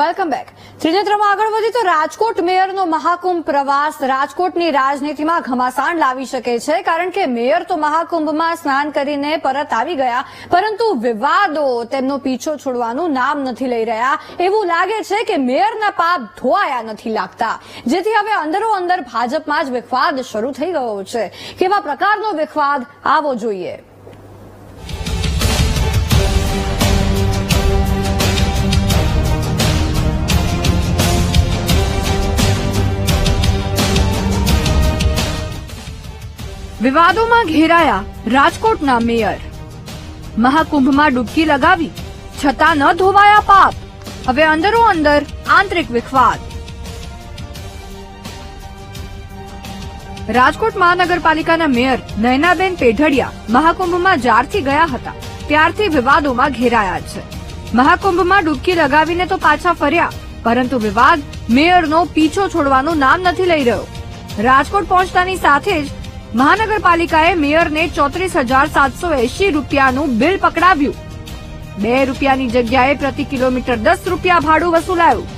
Welcome back ત્રિનેત્રમાં આગળ વધી તો રાજકોટ મેયરનો મહાકુંભ પ્રવાસ રાજકોટની રાજનીતિમાં ઘમાસાણ લાવી શકે છે કારણ કે મેયર તો મહાકુંભમાં સ્નાન કરીને પરત આવી ગયા, પરંતુ વિવાદો તેમનો પીછો છોડવાનું નામ નથી લઈ રહ્યા. એવું લાગે છે કે મેયરના પાપ ધોવાયા નથી લાગતા. જેથી હવે અંદરો અંદર ભાજપમાં જ વિખવાદ શરૂ થઈ ગયો છે. કેવા પ્રકારનો વિખવાદ, આવો જોઈએ. વિવાદોમાં ઘેરાયા રાજકોટના મેયર. મહાકુંભમાં ડૂબકી લગાવી, છતાં ન ધોવાયા પાપ. હવે અંદરો અંદર આંતરિક વિખવાદ. રાજકોટ મહાનગરપાલિકાના મેયર નયનાબેન પેઢડિયા મહાકુંભમાં જ્યારથી ગયા હતા, ત્યારથી વિવાદોમાં ઘેરાયા છે. મહાકુંભમાં ડૂબકી લગાવીને તો પાછા ફર્યા, પરંતુ વિવાદ મેયરનો પીછો છોડવાનું નામ નથી લઈ રહ્યો. રાજકોટ પહોંચતાની સાથે જ મહાનગરપાલિકાએ મેયરને ચોત્રીસ હજાર સાતસો એસી રૂપિયાનું બિલ પકડાવ્યું. બે રૂપિયાની જગ્યાએ પ્રતિ કિલોમીટર દસ રૂપિયા ભાડું વસૂલાયું.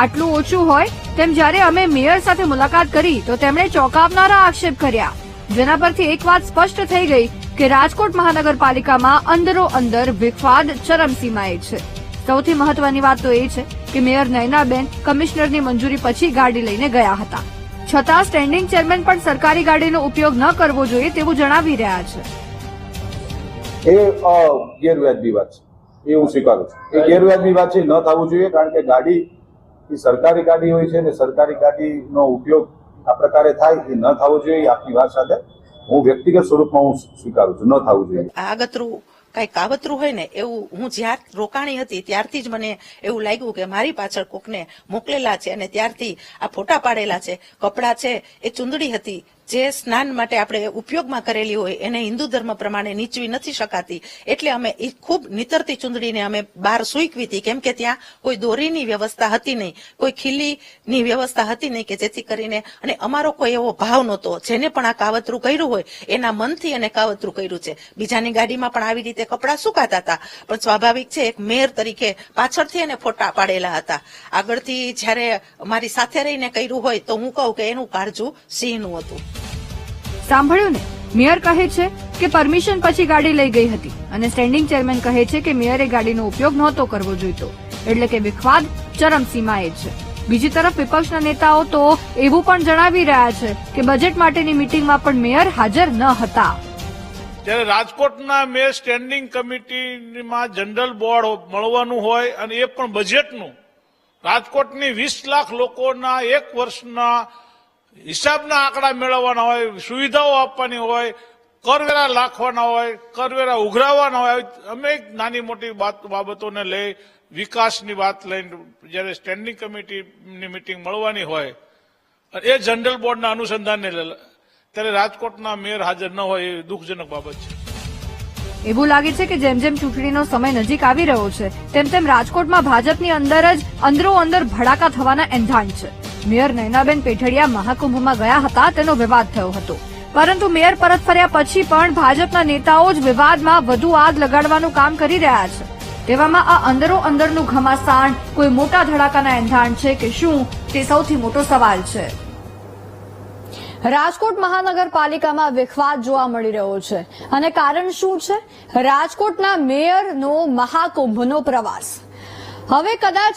આટલું ઓછું હોય તેમ જ્યારે અમે મેયર સાથે મુલાકાત કરી, તો તેમણે ચોંકાવનારા આક્ષેપ કર્યા. જેના પરથી એક વાત સ્પષ્ટ થઈ ગઈ કે રાજકોટ મહાનગરપાલિકામાં અંદરો અંદર વિખવાદ ચરમસીમાએ છે. સૌથી મહત્વની વાત તો એ છે કે મેયર નયનાબેન કમિશનરની મંજૂરી પછી ગાડી લઈને ગયા હતા. છતાં સ્ટેન્ડિંગ ચેરમેન પણ સરકારી ગાડીનો ઉપયોગ ન કરવો જોઈએ તેવું જણાવી રહ્યા છે. એ અ, ગેરવ્યાજબી વાત છે. એ હું સ્વીકારું છું. એ ગેરવ્યાજબી વાત છે ન થવું જોઈએ કારણ કે ગાડી એ સરકારી ગાડી હોય છે ને સરકારી ગાડીનો ઉપયોગ આ પ્રકારે થાય એ ન થવો જોઈએ એ આપની વાત સાથે હું વ્યક્તિગત સ્વરૂપમાં હું સ્વીકારું છું. ન થવું જોઈએ. આગતરું કઈ કાવતરું હોય ને એવું હું જ્યાં રોકાણી હતી ત્યારથી જ મને એવું લાગ્યું કે મારી પાછળ કોકને મોકલેલા છે અને ત્યારથી આ ફોટા પાડેલા છે, કપડાં છે, એ ચુંદડી હતી જે સ્નાન માટે આપણે ઉપયોગમાં કરેલી હોય, એને હિન્દુ ધર્મ પ્રમાણે નીચવી નથી શકાતી. એટલે અમે એ ખૂબ નીતરતી ચૂંદડીને અમે બહાર સૂકવી હતી. કેમ કે ત્યાં કોઈ દોરીની વ્યવસ્થા હતી નહીં, કોઈ ખીલીની વ્યવસ્થા હતી નહીં કે જેથી કરીને, અને અમારો કોઈ એવો ભાવ નહોતો. જેને પણ આ કાવતરું કર્યું હોય, એના મનથી અને કાવતરું કર્યું છે. બીજાની ગાડીમાં પણ આવી રીતે કપડાં સુકાતા હતા. પણ સ્વાભાવિક છે, એક મેયર તરીકે પાછળથી એને ફોટા પાડેલા હતા. આગળથી જ્યારે મારી સાથે રહીને કર્યું હોય, તો હું કહું કે એનું કાળજું સિંહનું હતું. સાંભળ્યું ને? મેયર કહે છે કે પરમિશન પછી ગાડી લઈ ગઈ હતી અને સ્ટેન્ડિંગ ચેરમેન કહે છે કે મેયરે ગાડીનો ઉપયોગ નહોતો કરવો જોઈતો, એટલે કે વિખવાદ ચરમસીમાએ છે. બીજી તરફ વિપક્ષના નેતાઓ તો એવું પણ જણાવી રહ્યા છે કે બજેટ માટેની મીટિંગમાં પણ મેયર હાજર ન હતા. ત્યારે રાજકોટના મેં સ્ટેન્ડિંગ કમિટીમાં જનરલ બોર્ડ મળવાનું હોય અને એ પણ બજેટનું. રાજકોટની વીસ લાખ લોકોના એક વર્ષના હિસાબના આંકડા મેળવવાના હોય, સુવિધાઓ આપવાની હોય, કરવેરા લાખવાના હોય, કરવેરા ઉઘરાવવાના હોય અમે નાની મોટી બાત- બાબતોને લઈ વિકાસની વાત લઈને જ્યારે સ્ટેન્ડિંગ કમિટીની મિટિંગ મળવાની હોય એ જનરલ બોર્ડના અનુસંધાનને ત્યારે રાજકોટના મેયર હાજર ન હોય, એ દુઃખજનક બાબત છે. એવું લાગે છે કે જેમ જેમ ચૂંટણીનો સમય નજીક આવી રહ્યો છે, તેમ તેમ રાજકોટમાં ભાજપની અંદર જ અંદરો અંદર ભડાકા થવાના એંધાણ છે. મેયર નયનાબેન પેઢડિયા મહાકુંભમાં ગયા હતા, તેનો વિવાદ થયો હતો. પરંતુ મેયર પરત ફર્યા પછી પણ ભાજપના નેતાઓ જ વિવાદમાં વધુ આગ લગાડવાનું કામ કરી રહ્યા છે. તેવામાં આ અંદરો અંદરનું ઘમાસાણ, કોઈ મોટા ધડાકાના એંધાણ છે કે શું, તે સૌથી મોટો સવાલ છે. રાજકોટ મહાનગરપાલિકામાં વિખવાદ જોવા મળી રહ્યો છે. અને કારણ શું છે? રાજકોટના મેયરનો મહાકુંભનો પ્રવાસ. હવે કદાચ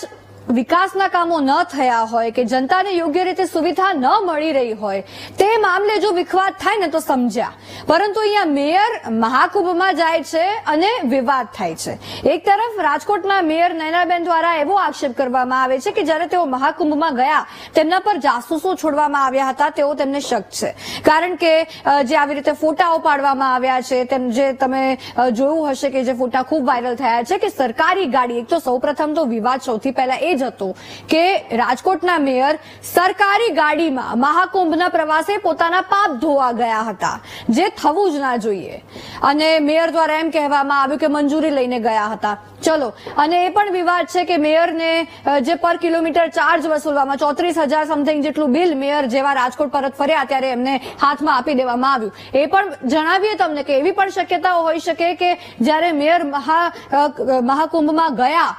વિકાસના કામો ન થયા હોય કે જનતાને યોગ્ય રીતે સુવિધા ન મળી રહી હોય, તે મામલે જો વિખવાદ થાય ને તો સમજ્યા. પરંતુ અહીંયા મેયર મહાકુંભમાં જાય છે અને વિવાદ થાય છે. એક તરફ રાજકોટના મેયર નયનાબેન દ્વારા એવો આક્ષેપ કરવામાં આવે છે કે જ્યારે તેઓ મહાકુંભમાં ગયા, તેમના પર જાસૂસો છોડવામાં આવ્યા હતા તેવો તેમને શક છે. કારણ કે જે આવી રીતે ફોટાઓ પાડવામાં આવ્યા છે, તેમ જે તમે જોયું હશે કે જે ફોટા ખૂબ વાયરલ થયા છે કે સરકારી ગાડી, એક તો સૌપ્રથમ તો વિવાદ સૌથી પહેલા એ જ હતો કે રાજકોટના મેયર સરકારી ગાડીમાં મહાકુંભના પ્રવાસે પોતાના પાપ ધોવા ગયા હતા. જે થવું જ ના જોઈએ. અને મેયર દ્વારા એમ કહેવામાં આવ્યું કે મંજૂરી લઈને ગયા હતા. ચલો, અને એ પણ વિવાદ છે કે મેયરને જે પર કિલોમીટર ચાર્જ વસૂલવામાં ચોત્રીસ હજાર સમથિંગ જેટલું બિલ મેયર જેવા રાજકોટ પરત ફર્યા ત્યારે એમને હાથમાં આપી દેવામાં આવ્યું. એ પણ જણાવીએ તમને કે એવી પણ શક્યતાઓ હોઈ શકે કે જ્યારે મેયર મહા મહાકુંભમાં ગયા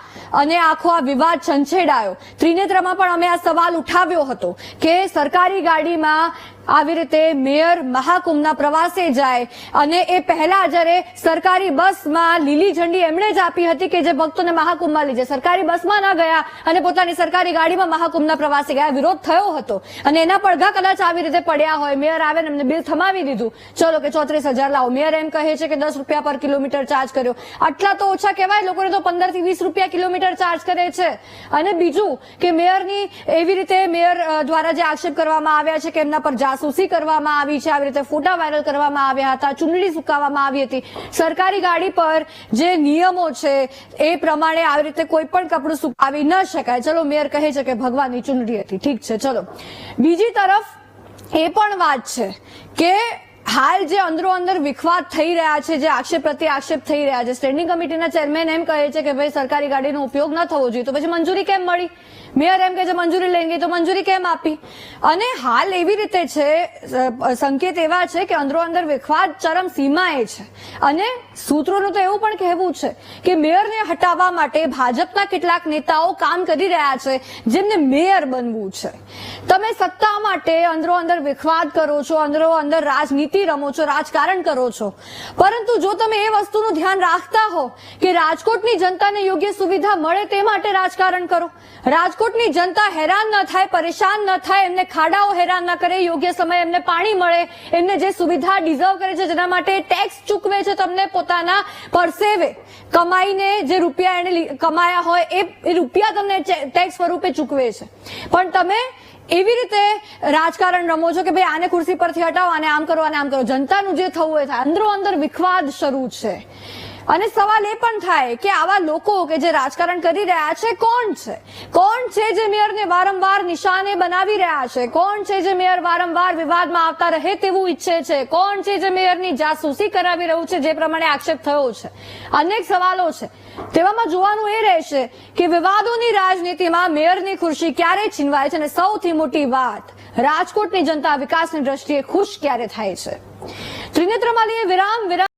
અને આખો આ વિવાદ છંછેડાયો ત્રિનેત્રમાં પણ અમે આ સવાલ ઉઠાવ્યો હતો કે સરકારી ગાડીમાં આવી રીતે મેયર મહાકુંભના પ્રવાસે જાય અને એ પહેલા જ્યારે સરકારી બસમાં લીલી ઝંડી એમણે જ આપી હતી કે જે ભક્તોને મહાકુંભમાં જાય. સરકારી બસમાં ન ગયા અને પોતાની સરકારી ગાડીમાં મહાકુંભના પ્રવાસે ગયા. વિરોધ થયો હતો અને એના પડઘા કદાચ આવી રીતે પડ્યા હોય. મેયર આવે ને એમને બિલ થમાવી દીધું. ચલો કે ચોત્રીસ હજાર લાવો. મેયર એમ કહે છે કે દસ રૂપિયા પર કિલોમીટર ચાર્જ કર્યો. આટલા તો ઓછા કહેવાય. લોકોને તો પંદરથી વીસ રૂપિયા કિલોમીટર ચાર્જ કરે છે. અને બીજું કે મેયરની એવી રીતે મેયર દ્વારા જે આક્ષેપ કરવામાં આવ્યા છે કે એમના પર જાસૂસી કરવામાં આવી છે. આવી રીતે ફોટા વાયરલ કરવામાં આવ્યા હતા. ચૂંટણી સુકાવવામાં આવી હતી. સરકારી ગાડી પર જે નિયમો છે, એ પ્રમાણે આવી રીતે કોઈ પણ કપડું સુકાવી ન શકાય. ચલો, મેયર કહે છે કે ભગવાનની ચૂંટણી હતી. ઠીક છે, ચલો. બીજી તરફ એ પણ વાત છે કે હાલ જે અંદરો અંદર વિખવાદ થઈ રહ્યા છે, જે આક્ષેપ પ્રત્યે આક્ષેપ થઈ રહ્યા છે. સ્ટેન્ડિંગ કમિટીના ચેરમેન એમ કહે છે કે, ભાઈ, સરકારી ગાડીનો ઉપયોગ ન થવો જોઈએ. તો પછી મંજૂરી કેમ મળી? મેયર એમ કે છે, મંજૂરી લેંગે તો મંજૂરી કેમ આપી? અને હાલ એવી રીતે છે સંકેત એવા છે કે અંદરો અંદર વિખવાદ ચરમ સીમાએ છે. અને સૂત્રોનું તો એવું પણ કહેવું છે કે મેયરને હટાવવા માટે ભાજપના કેટલાક નેતાઓ કામ કરી રહ્યા છે, જેમને મેયર બનવું છે. તમે સત્તા માટે અંદરો અંદર વિખવાદ કરો છો, અંદરો અંદર રાજનીતિ રમો છો, રાજકારણ કરો છો. પરંતુ જો તમે એ વસ્તુનું ધ્યાન રાખતા હો કે રાજકોટની જનતાને યોગ્ય સુવિધા મળે તે માટે રાજકારણ કરો. રાજકોટની જનતા હેરાન ન થાય, પરેશાન ન થાય, એમને ખાડાઓ હેરાન ન કરે, યોગ્ય સમયે એમને પાણી મળે, એમને જે સુવિધા ડિઝર્વ કરે છે જેના માટે ટેક્સ ચૂકવે છે તમને પોતાના પરસેવે. કમાઈને જે રૂપિયા એને કમાયા હોય, એ રૂપિયા તમને ટેક્સ સ્વરૂપે ચૂકવે છે. પણ તમે એવી રીતે રાજકારણ રમો છો કે ભાઈ આને ખુરશી પરથી હટાવો અને આમ કરો અને આમ કરો. જનતાનું જે થવું એ થાય અંદરો અંદર વિખવાદ શરૂ છે. અને સવાલ એ પણ થાય કે આવા લોકો કે જે રાજકારણ કરી રહ્યા છે, કોણ છે? કોણ છે જે મેયરને વારંવાર નિશાને બનાવી રહ્યા છે? કોણ છે જે મેયર વારંવાર વિવાદમાં આવતા રહે તેવું ઈચ્છે છે? કોણ છે જે મેયરની જાસૂસી કરાવી રહ્યું છે જે પ્રમાણે આક્ષેપ થયો છે? અનેક સવાલો છે. તેવામાં જોવાનું એ રહેશે કે વિવાદોની રાજનીતિમાં મેયરની ખુરશી ક્યારે છીનવાય છે અને સૌથી મોટી વાત, રાજકોટની જનતા વિકાસની દ્રષ્ટિએ ખુશ ક્યારે થાય છે? ત્રિનેત્રમાલીએ વિરામ વિરામ.